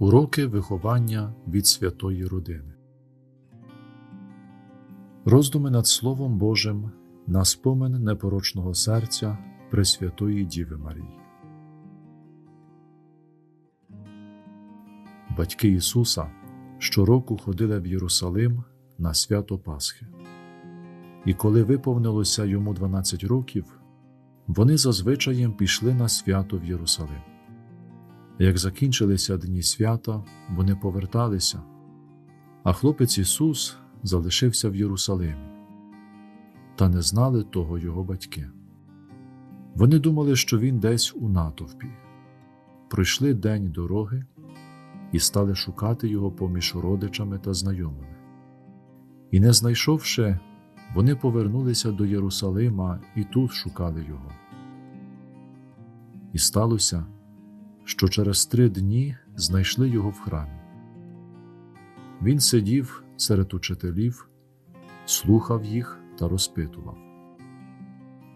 Уроки виховання від святої родини. Роздуми над Словом Божим на спомин непорочного серця Пресвятої Діви Марії. Батьки Ісуса щороку ходили в Єрусалим на свято Пасхи. І коли виповнилося йому 12 років, вони зазвичаєм пішли на свято в Єрусалим. Як закінчилися дні свята, вони поверталися, а хлопець Ісус залишився в Єрусалимі, та не знали того його батьки. Вони думали, що він десь у натовпі, пройшли день дороги і стали шукати його поміж родичами та знайомими. І, не знайшовши, вони повернулися до Єрусалима і тут шукали його. І сталося що через три дні знайшли його в храмі. Він сидів серед учителів, слухав їх та розпитував.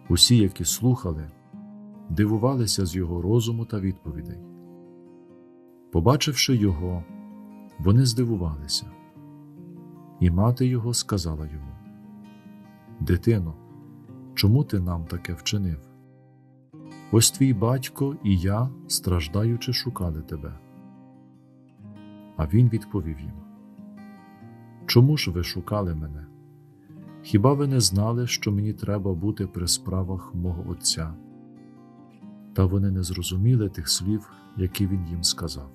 Усі, які слухали, дивувалися з його розуму та відповідей. Побачивши його, вони здивувалися, і мати його сказала йому: Дитино, чому ти нам таке вчинив? Ось твій батько і я, страждаючи, шукали тебе. А він відповів їм: Чому ж ви шукали мене? Хіба ви не знали, що мені треба бути при справах мого Отця? Та вони не зрозуміли тих слів, які він їм сказав.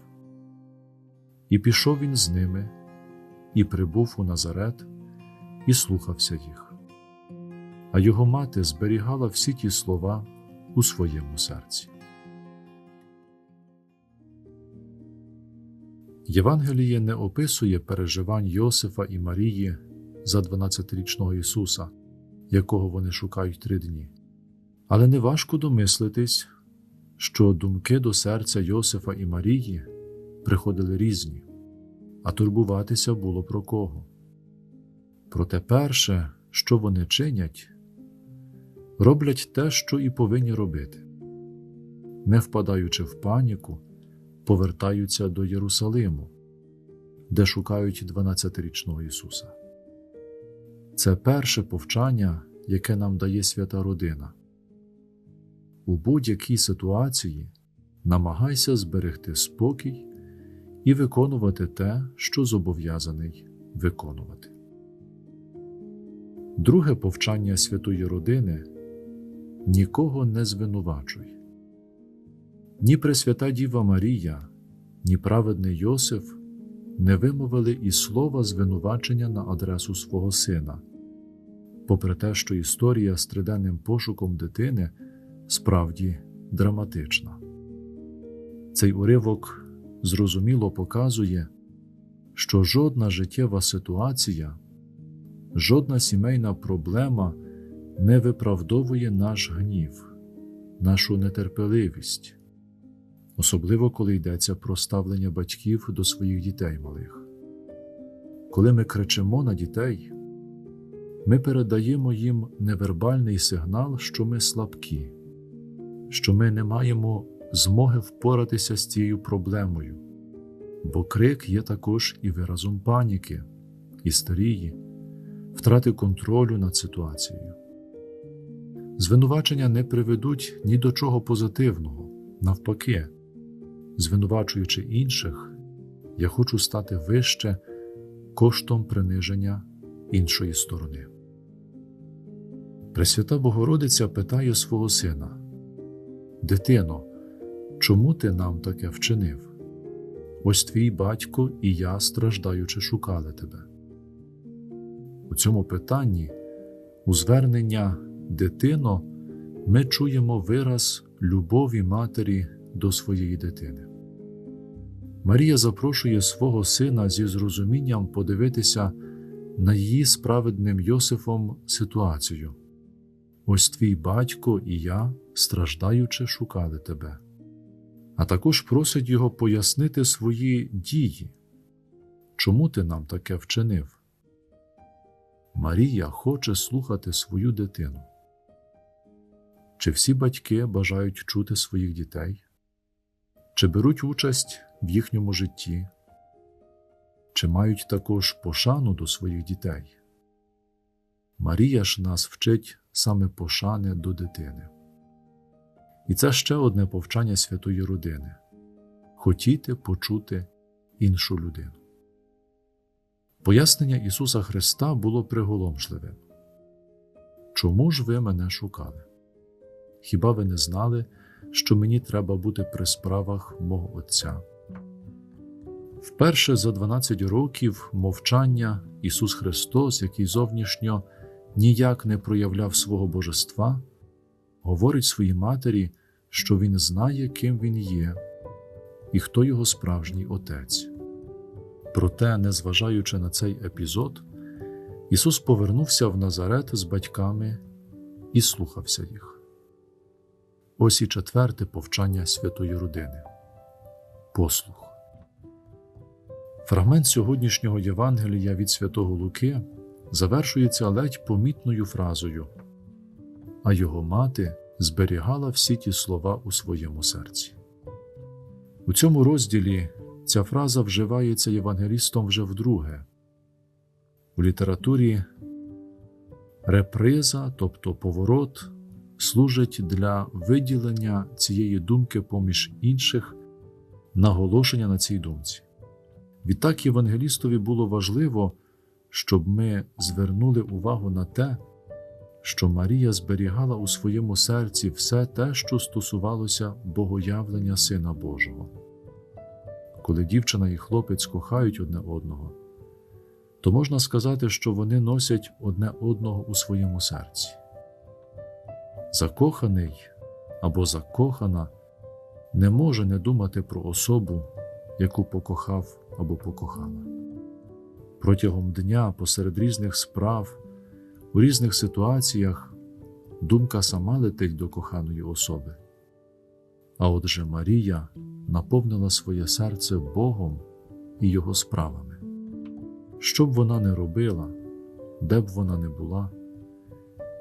І пішов він з ними, і прибув у Назарет, і слухався їх. А його мати зберігала всі ті слова у своєму серці. Євангеліє не описує переживань Йосифа і Марії за 12-річного Ісуса, якого вони шукають три дні. Але неважко домислитись, що думки до серця Йосифа і Марії приходили різні, а турбуватися було про кого. Проте перше, що вони чинять, роблять те, що і повинні робити. Не впадаючи в паніку, повертаються до Єрусалиму, де шукають 12-річного Ісуса. Це перше повчання, яке нам дає свята родина. У будь-якій ситуації намагайся зберегти спокій і виконувати те, що зобов'язаний виконувати. Друге повчання святої родини нікого не звинувачуй. Ні Пресвята Діва Марія, ні праведний Йосиф не вимовили і слова звинувачення на адресу свого сина, попри те, що історія з триденним пошуком дитини справді драматична. Цей уривок зрозуміло показує, що жодна життєва ситуація, жодна сімейна проблема не виправдовує наш гнів, нашу нетерпеливість, особливо коли йдеться про ставлення батьків до своїх дітей малих. Коли ми кричимо на дітей, ми передаємо їм невербальний сигнал, що ми слабкі, що ми не маємо змоги впоратися з цією проблемою, бо крик є також і виразом паніки, істерії, втрати контролю над ситуацією. Звинувачення не приведуть ні до чого позитивного, навпаки, звинувачуючи інших, я хочу стати вище коштом приниження іншої сторони. Пресвята Богородиця питає свого сина: Дитино, чому ти нам таке вчинив? Ось твій батько і я, страждаючи, шукали тебе. У цьому питанні, у звернення дитино, ми чуємо вираз любові матері до своєї дитини. Марія запрошує свого сина зі зрозумінням подивитися на її справедним Йосифом ситуацію. Ось твій батько і я, страждаючи, шукали тебе, а також просить його пояснити свої дії. Чому ти нам таке вчинив? Марія хоче слухати свою дитину. Чи всі батьки бажають чути своїх дітей? Чи беруть участь в їхньому житті? Чи мають також пошану до своїх дітей? Марія ж нас вчить саме пошани до дитини. І це ще одне повчання святої родини хотіти почути іншу людину. Пояснення Ісуса Христа було приголомшливим. Чому ж ви мене шукали? Хіба ви не знали, що мені треба бути при справах мого Отця? Вперше за 12 років мовчання Ісус Христос, який зовнішньо ніяк не проявляв свого божества, говорить своїй матері, що Він знає, ким Він є і хто його справжній Отець. Проте, незважаючи на цей епізод, Ісус повернувся в Назарет з батьками і слухався їх. Ось і четверте повчання святої родини послух. Фрагмент сьогоднішнього Євангелія від святого Луки завершується ледь помітною фразою, а його мати зберігала всі ті слова у своєму серці. У цьому розділі ця фраза вживається євангелістом вже вдруге. У літературі реприза, тобто поворот, служить для виділення цієї думки поміж інших, наголошення на цій думці. Відтак Євангелістові було важливо, щоб ми звернули увагу на те, що Марія зберігала у своєму серці все те, що стосувалося богоявлення Сина Божого. Коли дівчина і хлопець кохають одне одного, то можна сказати, що вони носять одне одного у своєму серці. Закоханий або закохана не може не думати про особу, яку покохав або покохала. Протягом дня, посеред різних справ, у різних ситуаціях думка сама летить до коханої особи. А отже Марія наповнила своє серце Богом і Його справами. Що б вона не робила, де б вона не була,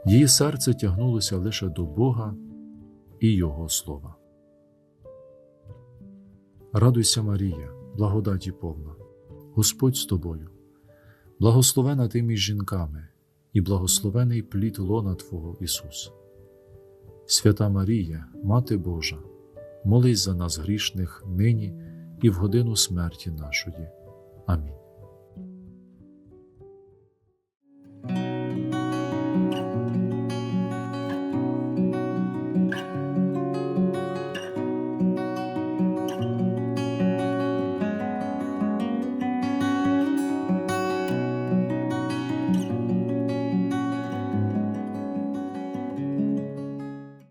її серце тягнулося лише до Бога і Його слова. Радуйся, Марія, благодаті повна, Господь з тобою, благословена ти між жінками і благословений плід лона Твого Ісус. Свята Марія, Мати Божа, молись за нас грішних нині і в годину смерті нашої. Амінь.